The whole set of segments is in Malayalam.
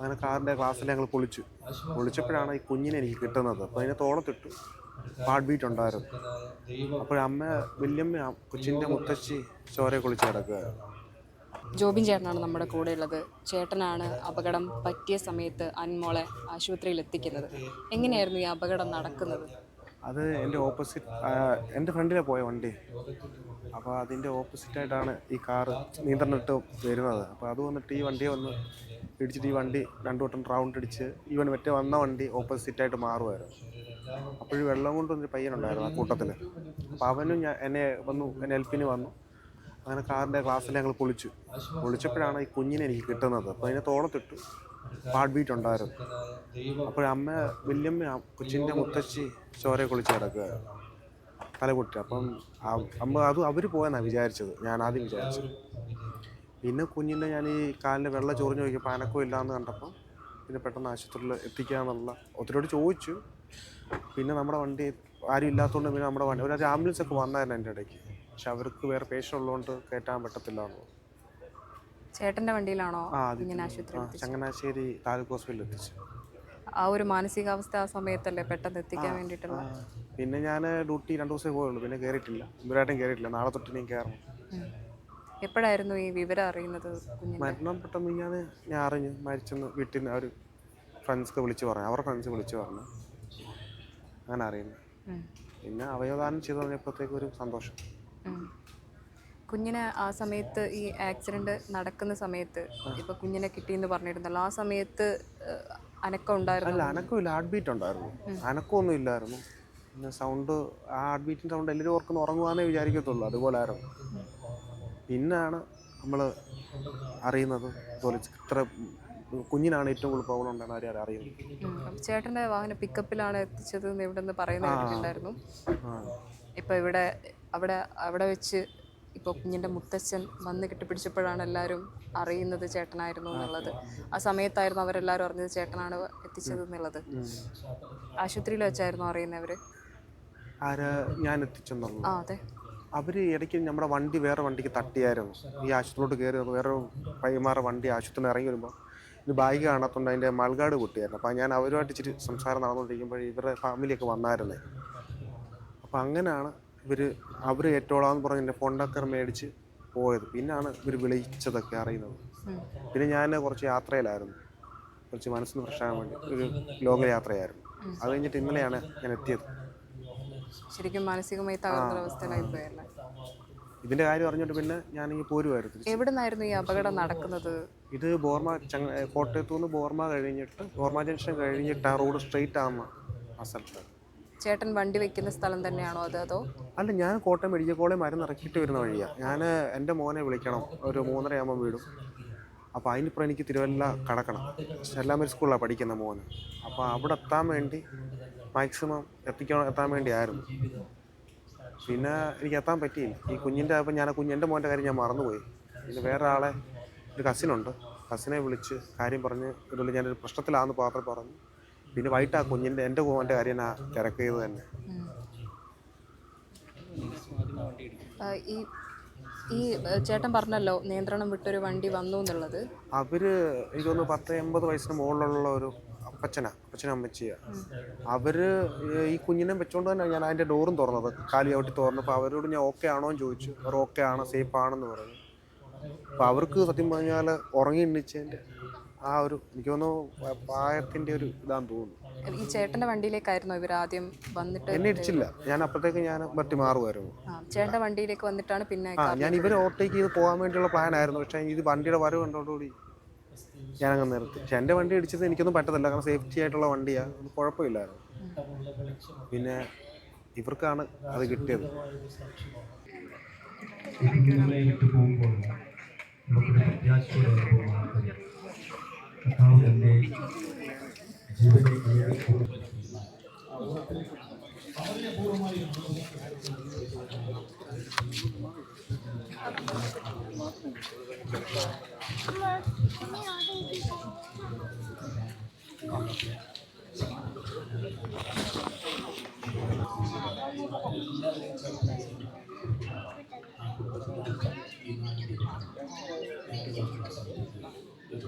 അങ്ങനെ കാറിന്റെ ഗ്ലാസ്സിൽ ഞങ്ങൾ പൊളിച്ചു. പൊളിച്ചപ്പോഴാണ് ഈ കുഞ്ഞിനെ എനിക്ക് കിട്ടുന്നത്. അപ്പോൾ അതിനെ തോളത്തിട്ടു. ഹാർട്ട് ബീറ്റ് ഉണ്ടായിരുന്നു. അപ്പോഴമ്മ വല്യമ്മ കൊച്ചിന്റെ മുത്തശ്ശി ചോരയെ കുളിച്ച് കിടക്കുകയായിരുന്നു ജോബിൻ ചേട്ടനാണ് നമ്മുടെ കൂടെ ഉള്ളത് ചേട്ടനാണ് അപകടം പറ്റിയ സമയത്ത് അൻമോളെ ആശുപത്രിയിൽ എത്തിക്കുന്നത് എങ്ങനെയായിരുന്നു ഈ അപകടം നടക്കുന്നത്? അത് എന്റെ ഓപ്പോസിറ്റ് എന്റെ ഫ്രണ്ടിലെ പോയ വണ്ടി. അപ്പോൾ അതിന്റെ ഓപ്പോസിറ്റായിട്ടാണ് ഈ കാറ് നിയന്ത്രണം ഇട്ട് വരുന്നത്. അപ്പോൾ അത് വന്നിട്ട് ഈ വണ്ടിയെ വന്ന് ഇടിച്ചിട്ട് ഈ വണ്ടി രണ്ടു വട്ടം റൗണ്ട് അടിച്ച് ഇവൻ മറ്റേ വന്ന വണ്ടി ഓപ്പോസിറ്റായിട്ട് മാറുമായിരുന്നു അപ്പോഴും വെള്ളം കൊണ്ടൊരു പയ്യനുണ്ടായിരുന്നു ആ കൂട്ടത്തിൽ അപ്പോൾ അവനും ഞാൻ എന്നെ വന്നു എന്നെ ഹെൽപ്പിന് വന്നു. അങ്ങനെ കാറിന്റെ ഗ്ലാസ്സിൽ ഞങ്ങൾ പൊളിച്ചു പൊളിച്ചപ്പോഴാണ് ഈ കുഞ്ഞിനെ എനിക്ക് കിട്ടുന്നത്. അപ്പോൾ അതിനെ തോളത്തിട്ടു. ഹാർട്ട് ബീറ്റ് ഉണ്ടായിരുന്നു. അപ്പോഴമ്മ വല്യമ്മ കൊച്ചിന്റെ മുത്തശ്ശി ചോരയെ കുളിച്ച് കിടക്കുക തലപൊട്ടി അപ്പം അമ്മ അത് അവർ പോയെന്നാണ് വിചാരിച്ചത്. ഞാൻ ആദ്യം വിചാരിച്ചത്. പിന്നെ കുഞ്ഞിന്റെ ഞാൻ ഈ കാലിന് വെള്ളം ചൊറിഞ്ഞ് നോക്കിയപ്പോൾ അനക്കം ഇല്ലാന്ന് കണ്ടപ്പോൾ പിന്നെ പെട്ടെന്ന് ആശുപത്രിയിൽ എത്തിക്കാന്നുള്ള ഒത്തിരിയോട് ചോദിച്ചു. പിന്നെ നമ്മുടെ വണ്ടി ആരും ഇല്ലാത്തതുകൊണ്ട് പിന്നെ നമ്മുടെ വണ്ടി ഒരു ആംബുലൻസ് ഒക്കെ വന്നായിരുന്നു എന്റെ ഇടയ്ക്ക്. പക്ഷെ അവർക്ക് വേറെ പേഷ്യൻ ഉള്ളതുകൊണ്ട് കയറ്റാൻ പറ്റത്തില്ല എന്ന്. ചേട്ടന്റെ വണ്ടിയിലാണോ ചങ്ങനാശ്ശേരി താലൂക്ക് ഹോസ്പിറ്റലിൽ എത്തിച്ചു. ആ ഒരു മാനസികാവസ്ഥ ആ സമയത്തല്ലേ പെട്ടെന്ന് എത്തിക്കാൻ വേണ്ടിയിട്ടുള്ള? പിന്നെ ഞാൻ ഡ്യൂട്ടി രണ്ട് ദിവസമേ പോയുള്ളൂ പിന്നെ കയറിയിട്ടില്ല ഇവരായിട്ടും കയറിയിട്ടില്ല നാളെ തൊട്ട് ഇനിയും കയറണം. എപ്പോഴായിരുന്നു ഈ വിവരം അറിയുന്നത് കുഞ്ഞിന് മരണം പെട്ടെന്ന് ഞാൻ ഞാൻ അറിഞ്ഞു മരിച്ചെന്ന് വീട്ടിൽ നിന്ന് അവർ ഫ്രണ്ട്സൊക്കെ വിളിച്ച് പറഞ്ഞു. അവരുടെ ഫ്രണ്ട്സ് വിളിച്ച് പറഞ്ഞു. അങ്ങനെ അറിയുന്നു. ഉം. പിന്നെ അവയവദാനം ചെയ്ത് പറഞ്ഞപ്പോഴത്തേക്ക് ഒരു സന്തോഷം. ഉം. കുഞ്ഞിന് ആ സമയത്ത് ഈ ആക്സിഡന്റ് നടക്കുന്ന സമയത്ത് ഇപ്പൊ കുഞ്ഞിനെ കിട്ടിയെന്ന് പറഞ്ഞിരുന്നല്ലോ. ആ സമയത്ത് ഏഹ്, അനക്കം ഉണ്ടായിരുന്നു? അല്ല അനക്കമില്ല ഹാർട്ട് ബീറ്റ് ഉണ്ടായിരുന്നു. അനക്കമൊന്നും ഇല്ലായിരുന്നു. പിന്നെ സൗണ്ട് ആ ഹാർട്ട് ബീറ്റിന്റെ സൗണ്ട് എല്ലാവരും ഓർക്കുന്ന ഉറങ്ങുവാന്നേ വിചാരിക്കത്തുള്ളൂ. അതുപോലെ ആയിരുന്നു. പിന്നാണ് നമ്മൾ അറിയുന്നത് പോലെ ഇത്ര കുഞ്ഞിനാണ് ഏറ്റവും കൂടുതൽ പ്രോബ്ലം ഉണ്ടെന്ന് ആരും അറിയുന്നത്. ചേട്ടന്റെ ചേട്ടന്റെ വാഹനം പിക്കപ്പിലാണ് എത്തിച്ചത് എന്ന് ഇവിടെ നിന്ന് പറയുന്ന കേട്ടിട്ടുണ്ടായിരുന്നു. ആ. ഇപ്പൊ ഇവിടെ അവിടെ അവിടെ വെച്ച് ഇപ്പോൾ കുഞ്ഞിന്റെ മുത്തച്ഛൻ വന്ന് കെട്ടിപ്പിടിച്ചപ്പോഴാണ് എല്ലാവരും അറിയുന്നത് ചേട്ടനായിരുന്നു എന്നുള്ളത്. ആ സമയത്തായിരുന്നു അവരെല്ലാവരും അറിഞ്ഞത് ചേട്ടനാണ് എത്തിച്ചത് എന്നുള്ളത്. ആശുപത്രിയിൽ വെച്ചായിരുന്നു അറിയുന്നവര് ഞാൻ ആ അതെ. അവർ ഇടയ്ക്ക് നമ്മുടെ വണ്ടി വേറെ വണ്ടിക്ക് തട്ടിയായിരുന്നു. ഈ ആശുപത്രിയിലോട്ട് കയറി വേറെ പൈമാറെ വണ്ടി ആശുപത്രിയിൽ ഇറങ്ങി വരുമ്പോൾ ഇത് ബാഗ് കാണാത്തതുകൊണ്ട് അതിന്റെ മൾഗാട് പൊട്ടിയായിരുന്നു. അപ്പോൾ ഞാൻ അവരുമായിട്ട് ഇച്ചിരി സംസാരം നടന്നുകൊണ്ടിരിക്കുമ്പോൾ ഇവരുടെ ഫാമിലിയൊക്കെ വന്നായിരുന്നേ. അപ്പോൾ അങ്ങനെയാണ് ഇവർ അവർ ഏറ്റോളാന്ന് പറഞ്ഞ് എന്റെ ഫോണ്ടക്കർ മേടിച്ച് പോയത്. പിന്നാണ് ഇവർ വിളിച്ചതൊക്കെ അറിയുന്നത്. പിന്നെ ഞാൻ കുറച്ച് യാത്രയിലായിരുന്നു. കുറച്ച് മനസ്സിന് പ്രശ്നമാകാൻ വേണ്ടി ഒരു ലോക യാത്രയായിരുന്നു. അത് കഴിഞ്ഞിട്ട് ഇന്നലെയാണ് ഞാൻ എത്തിയത്. ശരിക്കും മാനസികമായി തകർന്നൊരവസ്ഥയിലായി പോയല്ലേ? ഇതിന്റെ കാര്യം അറിഞ്ഞിട്ട് പിന്നെ ഞാൻ ഈ പോരുമായിരുന്നു എവിടുന്നായിരുന്നു ഈ അപകടം നടക്കുന്നത്? ഇത് ബോർമ കോട്ടയത്തു നിന്ന് ബോർമ കഴിഞ്ഞിട്ട് ബോർമ ജംഗ്ഷൻ കഴിഞ്ഞിട്ട് ആ റോഡ് സ്ട്രെയിറ്റ് ആകുന്ന ആ സ്ഥലത്ത്. ചേട്ടൻ വണ്ടി വെക്കുന്ന സ്ഥലം തന്നെയാണോ അത് അതോ? അല്ല ഞാൻ കോട്ടയം മെഡിക്കൽ കോളേജ് മരുന്ന് ഇറക്കിയിട്ട് വരുന്ന വഴിയാണ് ഞാൻ എന്റെ മോനെ വിളിക്കണം. ഒരു മൂന്നര ആകുമ്പോൾ വീടും. അപ്പോൾ അതിനിപ്പുറം എനിക്ക് തിരുവല്ല കടക്കണം. എല്ലാമൊരു സ്കൂളിലാണ് പഠിക്കുന്ന മോന്. അപ്പോൾ അവിടെ എത്താൻ വേണ്ടി മാക്സിമം എത്തിക്കണം എത്താൻ വേണ്ടിയായിരുന്നു. പിന്നെ എനിക്ക് എത്താൻ പറ്റിയില്ല. ഈ കുഞ്ഞിന്റെ അപ്പം ഞാൻ കുഞ്ഞിന്റെ കുഞ്ഞ് എന്റെ മോന്റെ കാര്യം ഞാൻ മറന്നുപോയി. പിന്നെ വേറെ ആളെ ഒരു കസിനുണ്ട്. കസിനെ വിളിച്ച് കാര്യം പറഞ്ഞ് ഇതുപോലെ ഞാനൊരു പ്രശ്നത്തിലാണെന്ന് പാത്രം പറഞ്ഞു. പിന്നെ വൈകിട്ട് ആ കുഞ്ഞിന്റെ എന്റെ മോന്റെ കാര്യം ഞാൻ തിരക്കിയത് തന്നെ. ഈ ഈ ചേട്ടൻ പറഞ്ഞല്ലോ നിയന്ത്രണം വിട്ടൊരു വണ്ടി വന്നു എന്നുള്ളത്. അവർ എനിക്ക് തോന്നുന്നു പത്ത് എൺപത് വയസ്സിന് മുകളിലുള്ള ഒരു അപ്പച്ചനാ അപ്പച്ചനും അമ്മച്ചിയാ. അവർ ഈ കുഞ്ഞിനെ വെച്ചോണ്ട് തന്നെ ഞാൻ അതിന്റെ ഡോറും തുറന്നത് കാലി ചവിട്ടി തുറന്നപ്പോൾ അവരോട് ഞാൻ ഓക്കെ ആണോ എന്ന് ചോദിച്ചു. അവർ ഓക്കെ ആണ് സേഫ് ആണെന്ന് പറഞ്ഞു. അപ്പോൾ അവർക്ക് സത്യം പറഞ്ഞാൽ ഉറങ്ങി എണ്ണിച്ചതിന്റെ ആ ഒരു എനിക്ക് തോന്നുന്നു പ്രായത്തിന്റെ ഒരു ഇതാന്ന് തോന്നുന്നു. ഈ ചേട്ടന്റെ വണ്ടിയിലേക്കായിരുന്നു ഇവർ ആദ്യം വന്നിട്ട് എന്നെ ഇടിച്ചില്ല. ഞാൻ അപ്പോഴത്തേക്ക് ഞാൻ പറ്റി മാറുമായിരുന്നു. ആ ചേട്ടന്റെ വണ്ടിയിലേക്ക് വന്നിട്ടാണ് പിന്നെ ആ ഞാൻ ഇവരെ ഓവർടേക്ക് ചെയ്ത് പോകാൻ വേണ്ടിയുള്ള പ്ലാൻ ആയിരുന്നു. പക്ഷേ ഇത് വണ്ടിയുടെ വരവ് കണ്ടോടുകൂടി അങ്ങ് നിർത്തി. പക്ഷെ എന്റെ വണ്ടി ഇടിച്ചത് എനിക്കൊന്നും പറ്റത്തില്ല. കാരണം സേഫ്റ്റി ആയിട്ടുള്ള വണ്ടിയാണ് കുഴപ്പമില്ലായിരുന്നു. പിന്നെ ഇവർക്കാണ് അത് കിട്ടിയത്. പോകുമ്പോൾ പോകാൻ പ്രത്യാശയുടെ કથાઓ એમને જીવન એક અલગ ખૂબ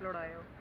अपलोड